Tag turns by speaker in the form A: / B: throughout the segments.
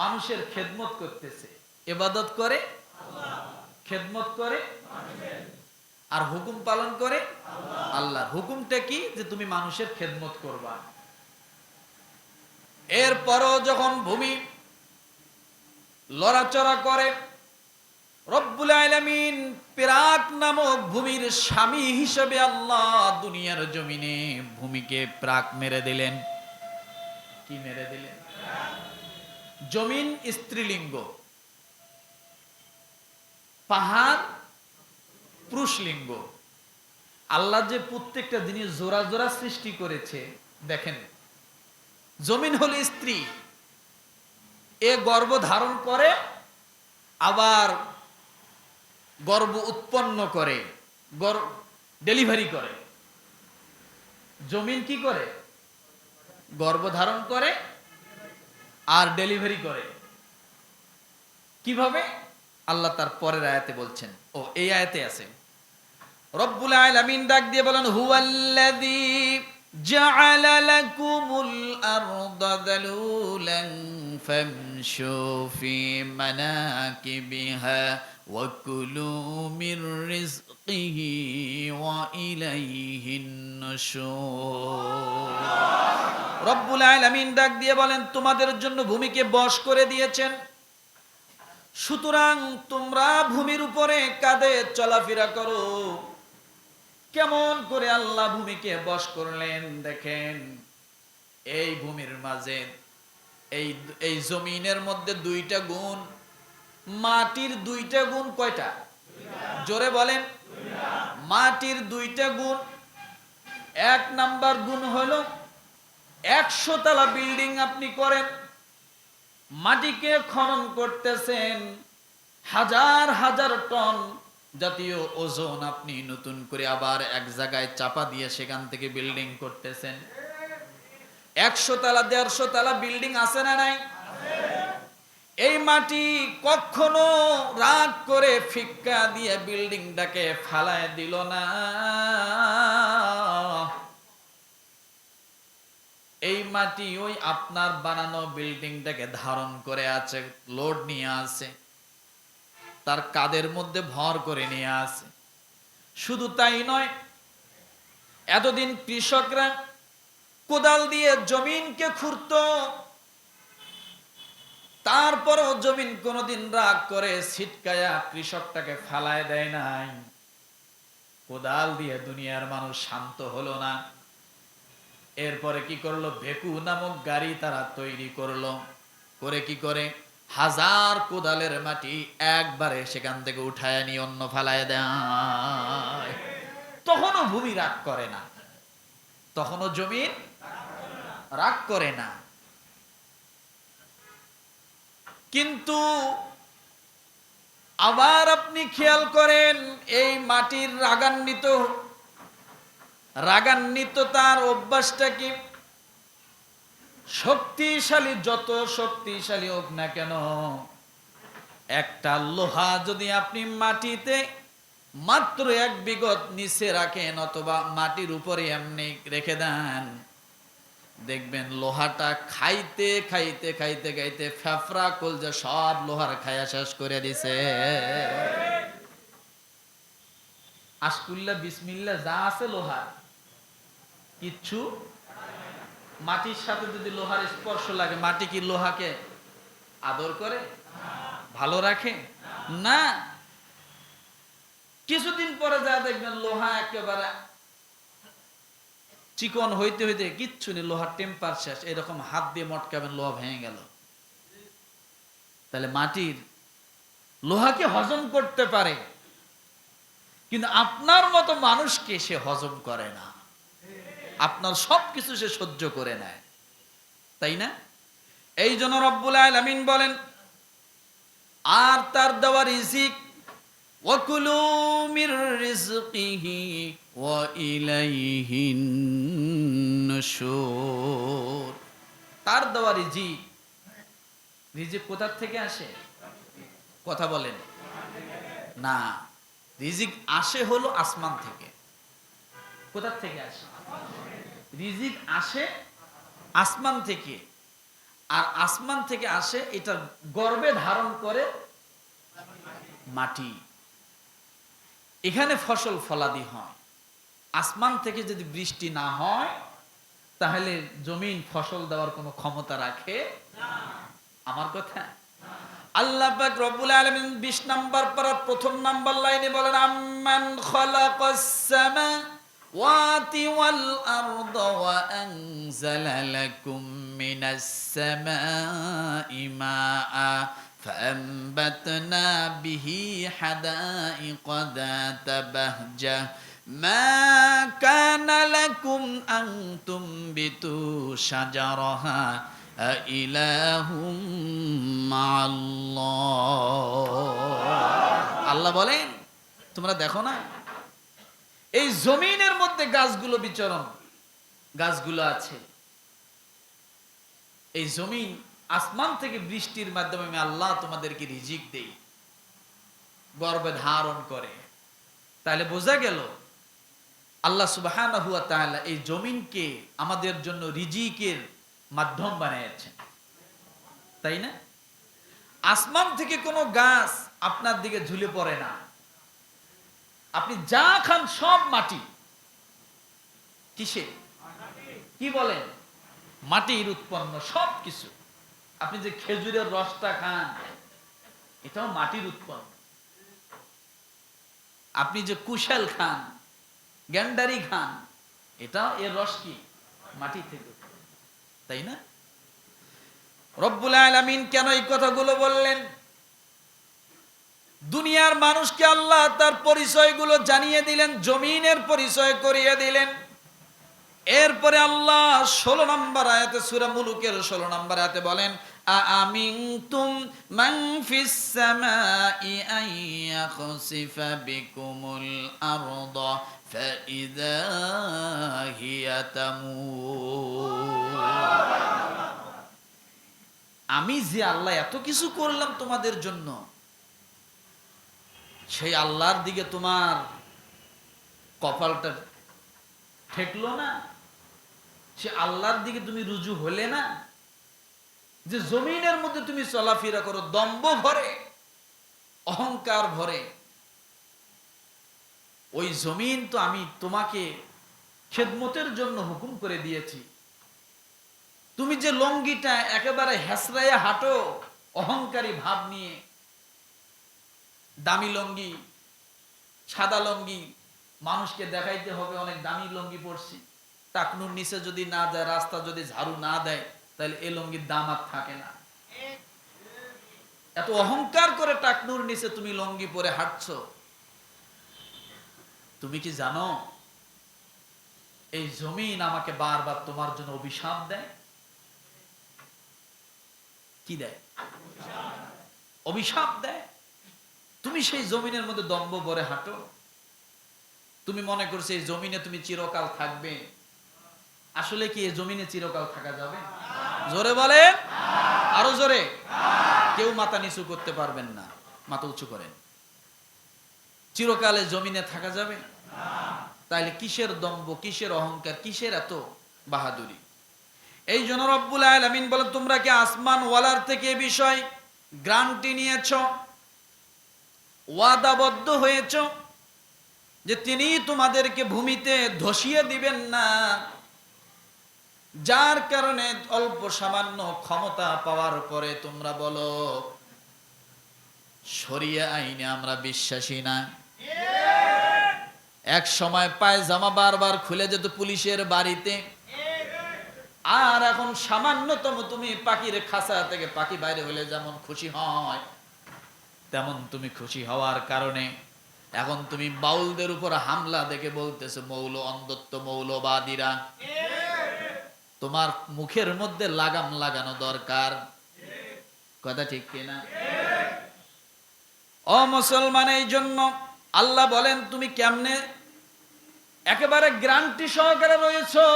A: মানুষের খেদমত করতেছে। এবাদত করে? খেদমত করে? আর হুকুম পালন করে? আল্লাহ হুকুমটা কি? যে তুমি মানুষের খেদমত করবা। এরপরও যখন ভূমি লড়াচড়া করে রব্বুল আলামিন পিরাক নামক ভূমির স্বামী হিসেবে আল্লাহ দুনিয়ার জমিনে ভূমিকে প্রাক মেরে দিলেন। কি মেরে দিলেন? জমিন স্ত্রীলিঙ্গ। পাহাড় পুরুষলিঙ্গ। আল্লাহ যে প্রত্যেকটা জিনিস জোড়া জোড়া সৃষ্টি করেছে, দেখেন। জমিন হলো স্ত্রী। এ গর্ভ ধারণ করে, আবার গর্ভ উৎপন্ন করে ডেলিভারি করে। জমিন কি করে? গর্ভ ধারণ করে আর ডেলিভারি করে। কীভাবে? আল্লাহ তার পরের আয়াতে বলছেন। ও এই আয়াতে আছে। রব্বুল আলামিন ডাক দিয়ে বলেন, হুয়াল্লাযী জাআলা লাকুমুল আরদা যালুলান ফামশু ফি মানাকিবিহা ওয়া কুলু মির রিজকিহি ওয়া ইলাইহিন নুশুর। রব্বুল আলামিন ডাক দিয়ে বলেন, তোমাদের জন্য ভূমিকে বশ করে দিয়েছেন। সুতরাং তোমরা ভূমির উপরে কাঁধে চলাফেরা করো। কেমন করে আল্লাহ ভূমিকে বশ করলেন দেখেন। এই ভূমির মাঝে, এই এই জমিনের মধ্যে দুইটা গুণ, মাটির দুইটা গুণ কয়টা? জোরে বলেন। মাটির দুইটা গুণ, এক নাম্বার গুণ হলো একশো তলা বিল্ডিং আপনি করেন, মাটিকে খনন করতেছেন, হাজার হাজার টন জাতীয় ওজন আপনি নতুন করে আবার এক জায়গায় চাপা দিয়ে সেখান থেকে বিল্ডিং করতেছেন। একশো তালা, দেড়শো তালা বিল্ডিং আছে না নাই? এই মাটি কখনো রাগ করে ফিক্কা দিয়ে বিল্ডিংটাকে ফালায় দিল না। এই মাটি ওই আপনার বানানো বিল্ডিংটাকে ধারণ করে আছে, লোড নিয়ে আছে, তার কাদের মধ্যে ভর করে নিয়ে আছে। শুধু তাই নয়, এতদিন কৃষকরা কোদাল দিয়ে জমিনকে খুঁড়ত, তারপরও জমিন কোনোদিন রাগ করে ছিটকায়া কৃষকটাকে ফালায় দেয় নাই। কোদাল দিয়ে দুনিয়ার মানুষ শান্ত হলো না। এরপরে কি করল? ভেকু নামক গাড়ি তারা তৈরি করল। করে কি করে? হাজার কোদালের মাটি একবারে সেখান থেকে উঠায় নিয়ে অন্য ফালায় দেয়। তখনও ভূমি রাগ করে না। তখনও জমিন রাগ করে না। কিন্তু আবার আপনি খেয়াল করেন, এই মাটির রাগান্বিত রাগান্বিত তার অভ্যাসটা কি? শক্তিশালী, যত শক্তিশালী হোক না কেন, একটা লোহা যদি আপনি মাটিতে মাত্র এক বিগত নিচে রাখেন অথবা মাটির উপরে এমনি রেখে দেন, দেখবেন লোহাটা খাইতে খাইতে খাইতে খাইতে ফেফরা কলজে সব লোহার খায়া শেষ করে দিছে। আশকুল্লা বিসমিল্লা, যা আছে লোহার। কিচ্ছু মাটির সাথে যদি লোহার স্পর্শ লাগে, মাটি কি লোহাকে আদর করে? ভালো রাখে? না। কিছুদিন পরে যা দেখবেন লোহা একেবারে চিকন হইতে হইতে কিচ্ছু নেই, লোহার টেম্পার শেষ। এরকম হাত দিয়ে মটকাবেন, লোহা ভেঙে গেল। তাহলে মাটির লোহাকে হজম করতে পারে, কিন্তু আপনার মতো মানুষকে সে হজম করে না। আপনার সব কিছু সে সহ্য করে নেয়। তাই না? এই জন্য রব্বুল আলামিন বলেন, আর তার দেওয়া রিজিক, ওয়াকুলু মির রিজকিহি ওয়া ইলাইহিন নুশুর। তার দেওয়া রিজিক রিজিক কোথা থেকে আসে? কথা বলেন। না, রিজিক আসে হলো আসমান থেকে। কোথা থেকে আসে? রিজিক আসে আসমান থেকে। আর আসমান থেকে আসে এটা গর্বে ধারণ করে মাটি। এখানে ফসল ফলাদি হয়। আসমান থেকে যদি বৃষ্টি না হয়, তাহলে জমিন ফসল দেওয়ার কোনো ক্ষমতা রাখে আমার কথা? আল্লাহ পাক রব্বুল 20 নাম্বার পারা প্রথম নাম্বার লাইনে বলেন, আম্মান খালাকাস ওয়াল আরদা ওয়া আনজালা লাকুম মিনাস সামাই মাআ فأنبتنا به حدائق ذات بهجة ما كان لكم أن تنبتوا شجرها أإله مع الله আল্লাহ বলেন তোমরা দেখো না এই জমিনের মধ্যে গাছগুলো বিচরণ। গাছগুলো আছে। এই জমিন আসমান থেকে বৃষ্টির মাধ্যমে আমি আল্লাহ তোমাদেরকে রিজিক দেই। গর্বে ধারণ করে। তাহলে বোঝা গেল, আল্লাহ সুবহানাহু ওয়া তাআলা এই জমিনকে আমাদের জন্য রিজিকের মাধ্যম বানিয়েছেন তাই না? আসমান থেকে কোনো গাছ আপনার দিকে ঝুলে পড়ে না। আপনি যা খান সব মাটি। কিসে? কি বলেন? মাটির উৎপন্ন সব কিছু আপনি যে খেজুরের রসটা খান, এটাও মাটির উৎপন্ন। আপনি যে কুশাল খান, গ্যান্ডারি খান, এটাও এর রস কি? মাটি থেকে। তাই না? রব্বুল আলামিন কেন এই কথাগুলো বললেন? দুনিয়ার মানুষকে আল্লাহ তার পরিচয়গুলো জানিয়ে দিলেন, জমিনের পরিচয় করিয়ে দিলেন। এরপরে আল্লাহ ষোলো নম্বর আয়াতে, সুরা মুলুকের ষোলো নম্বর আয়াতে বলেন আমিনতুম মান ফিস সামাই আন ইয়াখসিফা বিকুমুল আরদা ফাইদা হিয়া আমি যে আল্লাহ এত কিছু করলাম তোমাদের জন্য, সেই আল্লাহর দিকে তোমার কপালটা ঠেকলো না? সে আল্লাহর দিকে তুমি রুজু হলে না? যে জমিনের মধ্যে তুমি চলাফেরা করো, দম্ভ ভরে, অহংকার ভরে। ওই জমিন তো আমি তোমাকে খেদমতের জন্য হুকুম করে দিয়েছি। তুমি যে লঙ্গিটা একেবারে হেসরাইয়া হাঁটো, অহংকারী ভাব নিয়ে, দামি লঙ্গি, সাদা লঙ্গি মানুষকে দেখাইতে হবে অনেক দামি লঙ্গি পড়ছি টাকনুর নিচে যদি না যায়, রাস্তা যদি ঝাড়ু না দেয়, তাহলে এই লঙ্গির দাম আর থাকে না। এত অহংকার করে টাকনুর নিচে তুমি লঙ্গি পরে হাঁটছো। তুমি কি জানো, এই জমিন আমাকে বারবার তোমার জন্য অভিশাপ দেয়? কি দেয়? অভিশাপ দেয়। তুমি সেই জমিনের মধ্যে দম্ভ ভরে হাঁটো। তুমি মনে করছ এই জমিনে তুমি চিরকাল থাকবে? আসলে কি এই জমিনে চিরকাল থাকা যাবে? জোরে বলে আরও জোরে। কেউ মাথা নিচু করতে পারবেন না। মাথা উঁচু করেন। চিরকালে জমিনে থাকা যাবে? তাইলে কিসের দম্ভ, কিসের অহংকার, কিসের এত বাহাদুরি? এই জন্য রব্বুল আলামিন বলে তোমরা কি আসমান ওয়ালার থেকে এ বিষয় গ্রান্টি নিয়েছ? ওয়াদাবদ্ধ হয়েছ? যে তিনি তোমাদেরকে ভূমিতে ধসিয়ে দিবেন না। যার কারণে অল্প সামান্য ক্ষমতা পাওয়ার পরে তোমরা বলো শরিয়া আইনে আমরা বিশ্বাসী না। এক সময় পায়জামা বারবার খুলে যেত পুলিশের বাড়িতে। আর এখন সামান্যতম তুমি পাখির খাঁচা থেকে পাখি বাইরে হলে যেমন খুশি হয়, তেমন তুমি খুশি হওয়ার কারণে এখন তুমি বাউলদের উপর হামলা দেখে বলতেছো, মৌল অন্ধত্ব, মৌলবাদীরা। তোমার মুখের মধ্যে লাগাম লাগানো দরকার। কথা ঠিক কিনা? ও মুসলমান, এই জন্য আল্লাহ বলেন, তুমি কেমনে একেবারে গ্রান্টি সহকারে রয়েছো?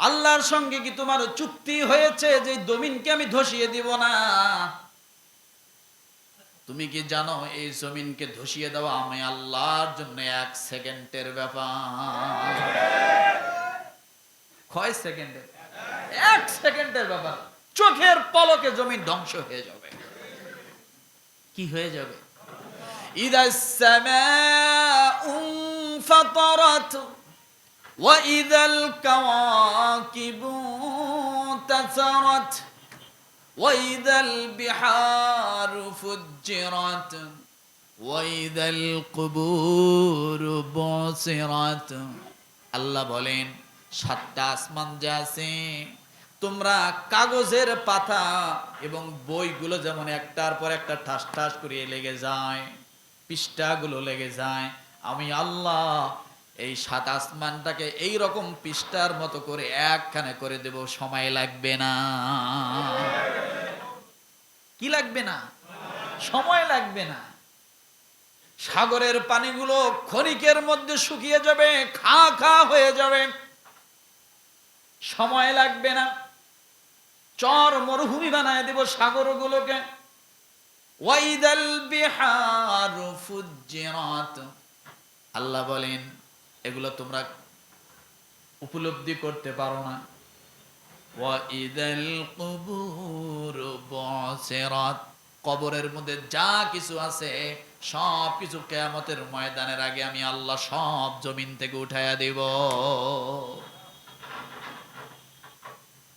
A: আল্লাহর সঙ্গে কি তোমার চুক্তি হয়েছে যে এই জমিনকে আমি ধসিয়ে দিব না? তুমি কি জানো এই জমিনকে ধসিয়ে দেওয়া আমি আল্লাহর জন্য এক সেকেন্ডের ব্যাপার? কয় সেকেন্ডের? এক সেকেন্ডের ব্যাপার। চোখের পলকে জমি ধ্বংস হয়ে যাবে। কি হয়ে যাবে? ইদা সামাউ ওয়া ইদাল কাওয়াকিবু তাসারাত। وإذا البحار فجرت وإذا القبور بعثرت আল্লাহ বলেন সাতটা আসমান যে আছে তোমরা কাগজের পাতা এবং বইগুলো যেমন একটার পর একটা ঠাস ঠাস করিয়ে লেগে যায় পৃষ্ঠাগুলো লেগে যায় আমি আল্লাহ এই সাত আসমানটাকে এই রকম পৃষ্ঠার মতো করে একখানে করে দেব, সময় লাগবে না। কি লাগবে না? সময় লাগবে না। সাগরের পানিগুলো ক্ষণিকের মধ্যে শুকিয়ে যাবে, খা খা হয়ে যাবে। সময় লাগবে না। চর মরুভূমি বানায় দেব সাগরগুলোকে। ওয়াইদাল আল্লাহ বলেন এগুলো তোমরা উপলব্ধি করতে পারো না। কবরের মধ্যে যা কিছু আছে, সব কিছু কেয়ামতের ময়দানের আগে আমি আল্লাহ সব জমিন থেকে উঠাইয়া দেব।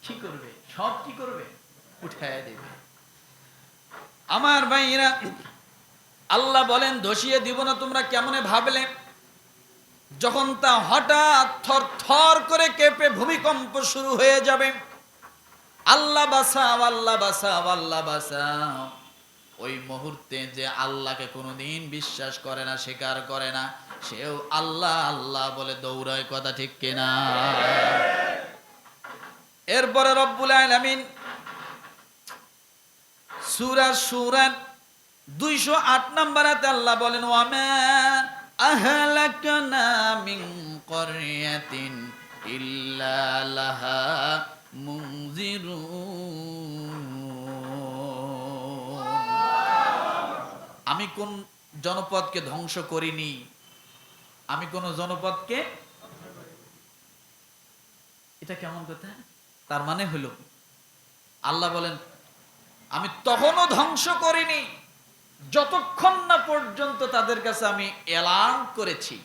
A: কি করবে? সব কি করবে? উঠাইয়া দেবে। আমার ভাইরা আল্লাহ বলেন ধসিয়ে দিব না তোমরা কেমনে ভাবলে? যখন তা হঠাৎ থর থর করে কেঁপে ভূমিকম্প শুরু হয়ে যাবে। আল্লাহ বাসাও আল্লাহ বাসাও আল্লাহ বাসাও ওই মুহূর্তে যে আল্লাহকে কোনোদিন বিশ্বাস করে না, স্বীকার করে না, সেও আল্লাহ আল্লাহ বলে দৌড়ায় কথা ঠিক কিনা। এরপরে রব্বুল আলামিন সূরা সূরা 208 নম্বর আয়াতে আল্লাহ বলেন ওয়ামা আহলাকনা আমি কোন জনপদকে ধ্বংস করিনি? আমি কোন জনপদকে? এটা কেমন কথা? তার মানে হলো, আল্লাহ বলেন, আমি তখনও ধ্বংস করিনি। যতক্ষণ না পর্যন্ত তাদের কাছে আমি এলান করেছি,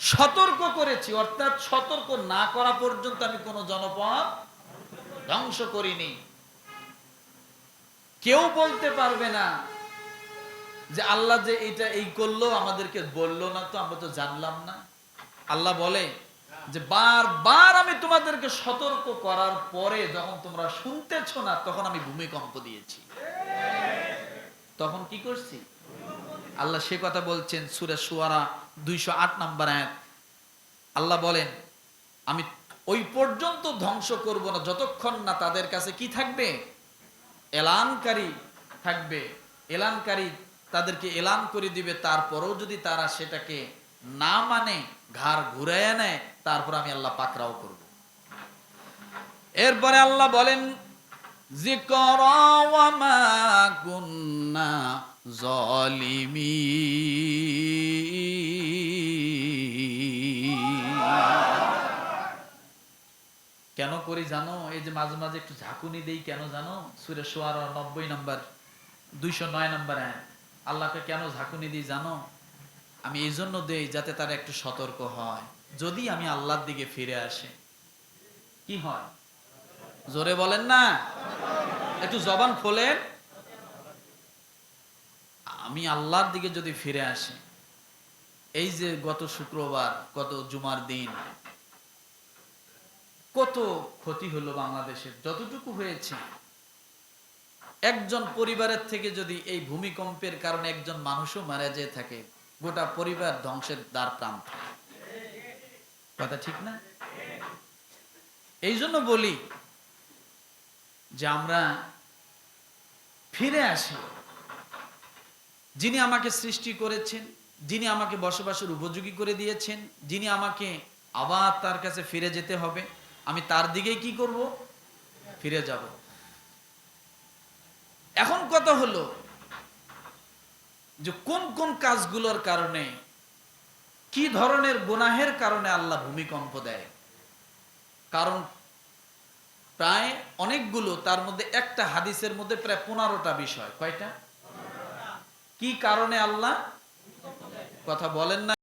A: সতর্ক করেছি, অর্থাৎ সতর্ক না করা পর্যন্ত আমি কোন জনপদ ধ্বংস করিনি। কেউ বলতে পারবে না যে আল্লাহ যে এটা এই করল, আমাদেরকে বলল না তো আমরা তো জানলাম না। আল্লাহ বলে যে বারবার আমি তোমাদেরকে সতর্ক করার পরে যখন তোমরা শুনতেছ না, তখন আমি ভূমিকম্প দিয়েছি। তখন কি করছি? আল্লাহ সে কথা বলছেন সুরে সুয়ারা দুইশো আট নাম্বার আয়াত। আল্লাহ বলেন, আমি ওই পর্যন্ত ধ্বংস করব না, যতক্ষণ না তাদের কাছে কি থাকবে? এলানকারী থাকবে। এলানকারী তাদেরকে এলান করে দিবে, তারপরেও যদি তারা সেটাকে না মানে ঘাড় ঘুরাইয়া নেয়, তারপর আমি আল্লাহ পাকরাও করব। এরপরে আল্লাহ বলেন, যিকরা ওয়া মা কুন্না কেন করি জানো? এই যে মাঝে মাঝে একটু ঝাঁকুনি দেই, কেন জানো? সুরে সোয়ার নব্বই নম্বর, দুইশো নয় নম্বর আল্লাহকে কেন ঝাঁকুনি দিই জানো? আমি এই জন্য দেই যাতে তারা একটু সতর্ক হয়। যদি আমি আল্লাহর দিকে ফিরে আসে, কি হয়? জোরে বলেন না। একটু জবান খোলেন। আমি আল্লাহর দিকে যদি ফিরে আসি, এই যে গত শুক্রবার, গত জুমার দিন, কত ক্ষতি হলো বাংলাদেশের, যতটুকু হয়েছে। একজন পরিবারের থেকে যদি এই ভূমিকম্পের কারণে একজন মানুষও মারা যেয়ে থাকে গোটা পরিবার ধ্বংসের দ্বার প্রান্ত। কথা ঠিক না? এই জন্য বলি যে আমরা ফিরে আসি। যিনি আমাকে সৃষ্টি করেছেন, যিনি আমাকে বসবাসের উপযোগী করে দিয়েছেন, যিনি আমাকে আবার তার কাছে ফিরে যেতে হবে, আমি তার দিকেই কি করব? ফিরে যাব। এখন কথা হলো যে কোন কোন কাজগুলোর কারণে, কি ধরনের গুনাহের কারণে আল্লাহ ভূমিকম্প দেয়? কারণ প্রায় অনেকগুলো, তার মধ্যে একটা হাদিসের মধ্যে প্রায় পনেরোটা বিষয়। কয়টা? কি কারণে আল্লাহ? কথা বলেন না।